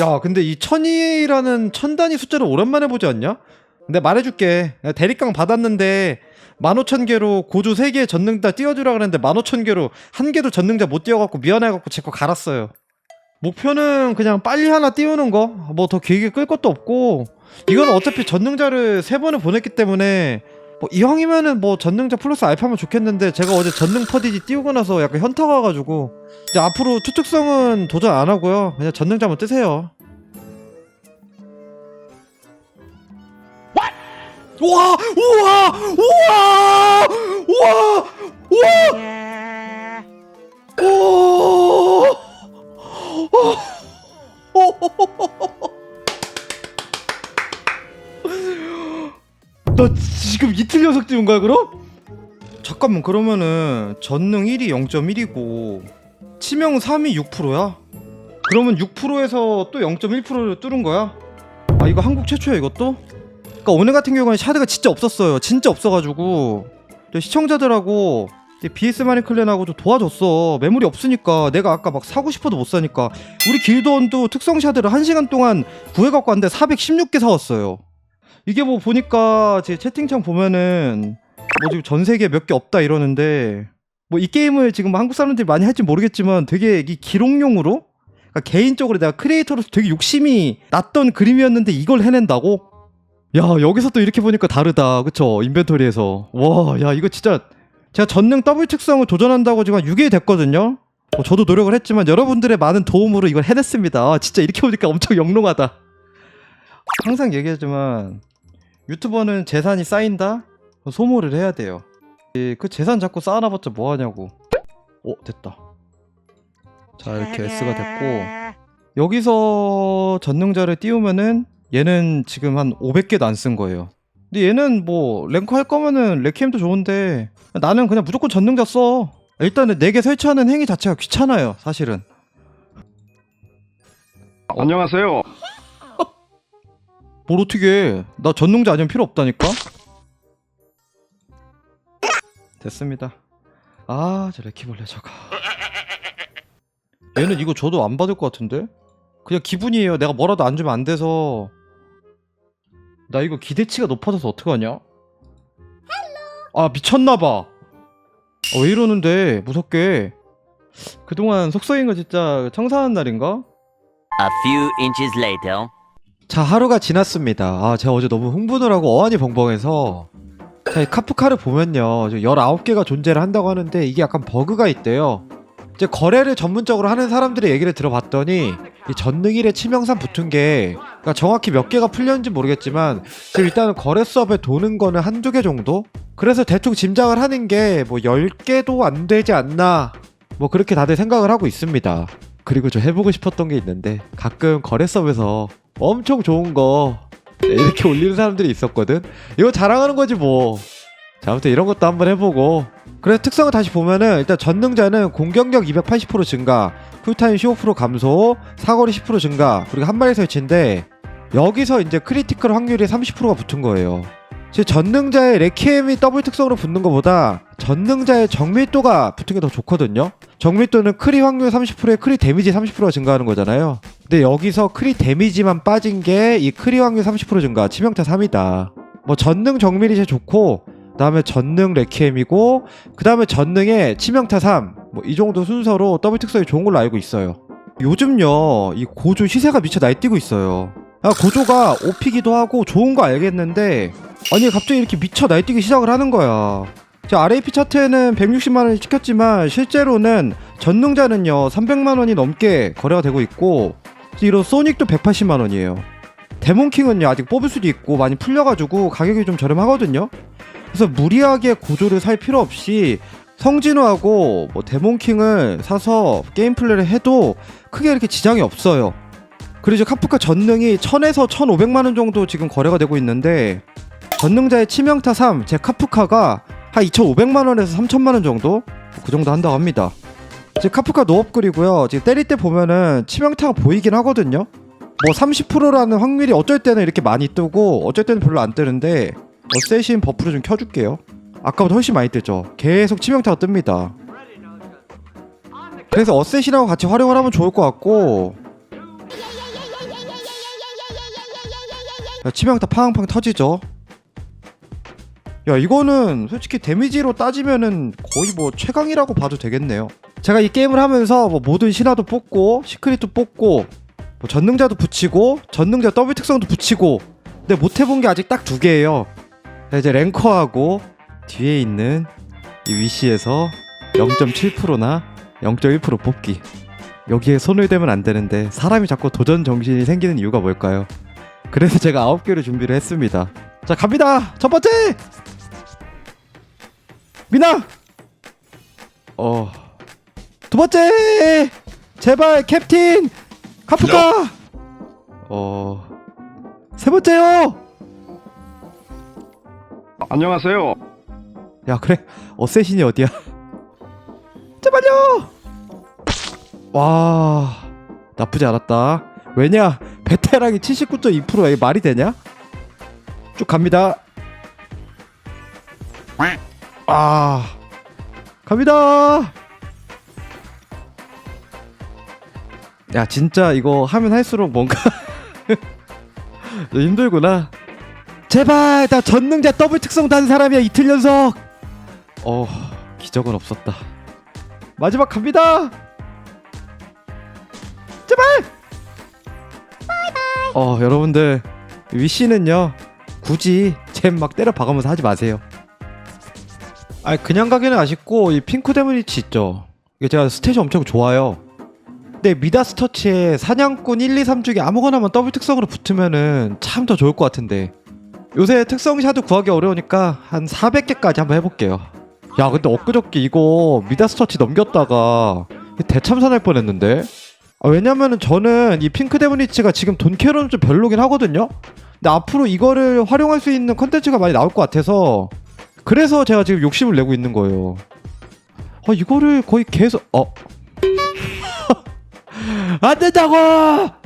야, 근데 이 천이라는 천 단위 숫자를 오랜만에 보지 않냐? 근데 말해줄게. 대립강 받았는데 15,000개로 고조 3개 전능자 띄워주라 그랬는데 15,000개로 한 개도 전능자 못 띄워갖고 미안해갖고 제 거 갈았어요. 목표는 그냥 빨리 하나 띄우는 거. 뭐 더 길게 끌 것도 없고. 이건 어차피 전능자를 세 번을 보냈기 때문에 뭐 이왕이면은 뭐 전능자 플러스 알파면 좋겠는데 제가 어제 전능 퍼디지 띄우고 나서 약간 현타 와가지고 이제 앞으로 투특성은 도전 안 하고요. 그냥 전능자만 뜨세요. 우와! 우와! 우와! 우와! 우와! 오! 나 지금 이틀 연속 띄운 거야 그럼? 잠깐만 그러면은 전능 1이 0.1이고 치명 3이 6%야? 그러면 6%에서 또 0.1%를 뚫은 거야? 아 이거 한국 최초야 이것도? 그러니까 오늘 같은 경우는 샤드가 진짜 없었어요 진짜 없어가지고 저 시청자들하고 BS 마린 클랜하고 좀 도와줬어 매물이 없으니까 내가 아까 막 사고 싶어도 못 사니까 우리 길드원도 특성 샤드를 1시간 동안 구해 갖고 왔는데 416개 사왔어요 이게 뭐 보니까 제 채팅창 보면은 뭐 지금 전 세계 몇 개 없다 이러는데 뭐 이 게임을 지금 한국 사람들이 많이 할지 모르겠지만 되게 이 기록용으로? 그러니까 개인적으로 내가 크리에이터로서 되게 욕심이 났던 그림이었는데 이걸 해낸다고? 야 여기서 또 이렇게 보니까 다르다. 그쵸? 인벤토리에서. 와 야 이거 진짜 제가 전능 더블 특성을 도전한다고 지금 한 6일 됐거든요? 뭐 저도 노력을 했지만 여러분들의 많은 도움으로 이걸 해냈습니다. 아, 진짜 이렇게 보니까 엄청 영롱하다. 항상 얘기하지만 유튜버는 재산이 쌓인다? 소모를 해야 돼요. 이, 그 재산 자꾸 쌓아놔봤자 뭐하냐고. 오 됐다. 자 이렇게 S가 됐고 여기서 전능자를 띄우면은 얘는 지금 한 500개도 안 쓴 거예요. 근데 얘는 뭐 랭크 할 거면은 레키엠도 좋은데 나는 그냥 무조건 전능자 써. 일단은 4개 설치하는 행위 자체가 귀찮아요 사실은. 안녕하세요. 뭘 어떻게 해? 나 전능자 아니면 필요 없다니까? 됐습니다. 아, 저 레키벌레 저거. 얘는 이거 줘도 안 받을 것 같은데? 그냥 기분이에요. 내가 뭐라도 안 주면 안 돼서. 나 이거 기대치가 높아져서 어떡하냐? 아, 미쳤나봐. 어, 왜 이러는데? 무섭게. 그동안 속성인 거 진짜 청산한 날인가? A few inches later. 자 하루가 지났습니다. 아 제가 어제 너무 흥분을 하고 어안이 벙벙해서 자 이 카프카를 보면요. 19개가 존재를 한다고 하는데 이게 약간 버그가 있대요. 이제 거래를 전문적으로 하는 사람들의 얘기를 들어봤더니 이 전능일에 치명상 붙은 게 그러니까 정확히 몇 개가 풀렸는지 모르겠지만 지금 일단은 거래 수업에 도는 거는 한두 개 정도? 그래서 대충 짐작을 하는 게 뭐 10개도 안 되지 않나? 뭐 그렇게 다들 생각을 하고 있습니다. 그리고 저 해보고 싶었던 게 있는데 가끔 거래 수업에서 엄청 좋은 거 이렇게 올리는 사람들이 있었거든. 이거 자랑하는 거지 뭐. 자, 아무튼 이런 것도 한번 해보고. 그래서 특성을 다시 보면은 일단 전능자는 공격력 280% 증가, 쿨타임 15% 감소, 사거리 10% 증가, 그리고 한 마리 설치인데 여기서 이제 크리티컬 확률이 30%가 붙은 거예요. 즉 전능자의 레키엠이 더블 특성으로 붙는 것보다 전능자의 정밀도가 붙은 게 더 좋거든요. 정밀도는 크리 확률 30%에 크리 데미지 30%가 증가하는 거잖아요. 근데 여기서 크리 데미지만 빠진 게 이 크리 확률 30% 증가, 치명타 3이다. 뭐 전능 정밀이 제일 좋고 그 다음에 전능 레키엠이고 그 다음에 전능에 치명타 3. 뭐 이 정도 순서로 더블 특성이 좋은 걸로 알고 있어요. 요즘요 이 고조 시세가 미쳐 날뛰고 있어요. 아, 고조가 오피기도 하고 좋은 거 알겠는데 아니 갑자기 이렇게 미쳐 날뛰기 시작을 하는 거야. 제 RAP 차트에는 160만 원이 찍혔지만 실제로는 전능자는요 300만 원이 넘게 거래가 되고 있고 이런 소닉도 180만 원이에요. 데몬킹은요 아직 뽑을 수도 있고 많이 풀려가지고 가격이 좀 저렴하거든요. 그래서 무리하게 고조를 살 필요 없이 성진우하고 뭐 데몬킹을 사서 게임 플레이를 해도 크게 이렇게 지장이 없어요. 그리고 카프카 전능이 1000에서 1500만 원 정도 지금 거래가 되고 있는데 전능자의 치명타 3, 제 카프카가 한 2,500만 원에서 3천만 원 정도 그 정도 한다고 합니다. 제 카프카 노업글이고요. 지금 때릴 때 보면은 치명타가 보이긴 하거든요. 뭐 30%라는 확률이 어쩔 때는 이렇게 많이 뜨고 어쩔 때는 별로 안 뜨는데 어쌔신 버프를 좀 켜줄게요. 아까보다 훨씬 많이 뜨죠. 계속 치명타가 뜹니다. 그래서 어쌔신하고 같이 활용을 하면 좋을 것 같고 야, 치명타 팡팡 터지죠. 야 이거는 솔직히 데미지로 따지면은 거의 뭐 최강이라고 봐도 되겠네요. 제가 이 게임을 하면서 뭐 모든 신화도 뽑고 시크릿도 뽑고 뭐 전능자도 붙이고 전능자 더블 특성도 붙이고 근데 못 해본 게 아직 딱 두 개예요. 자, 이제 랭커하고 뒤에 있는 이 위시에서 0.7%나 0.1% 뽑기. 여기에 손을 대면 안 되는데 사람이 자꾸 도전 정신이 생기는 이유가 뭘까요? 그래서 제가 아홉 개를 준비를 했습니다. 자 갑니다. 첫 번째 미나. 어. 두 번째 제발 캡틴 카프카. 어. 세 번째요. 안녕하세요. 야 그래 어쌔신이 어디야? 제발요. 와 나쁘지 않았다. 왜냐 베테랑이 79.2%야 이게 말이 되냐? 쭉 갑니다. 아 갑니다. 야 진짜 이거 하면 할수록 뭔가 힘들구나. 제발 나 전능자 더블 특성 단 사람이야 이틀 연속. 어 기적은 없었다. 마지막 갑니다. 제발. 어 여러분들 위시는요 굳이 잼 막 때려 박으면서 하지 마세요. 아 그냥 가기는 아쉽고 이 핑크 데모니치 있죠. 이게 제가 스탯이 엄청 좋아요. 근데 미다스 터치에 사냥꾼 1, 2, 3 중에 아무거나만 더블 특성으로 붙으면은 참 더 좋을 것 같은데 요새 특성 샤도 구하기 어려우니까 한 400개까지 한번 해볼게요. 야 근데 엊그저께 이거 미다스 터치 넘겼다가 대참사날 뻔했는데 아, 왜냐면은 저는 이 핑크 데모니치가 지금 돈캐로는 좀 별로긴 하거든요. 근데 앞으로 이거를 활용할 수 있는 컨텐츠가 많이 나올 것 같아서 그래서 제가 지금 욕심을 내고 있는 거예요. 아 이거를 거의 계속 어. 안 된다고!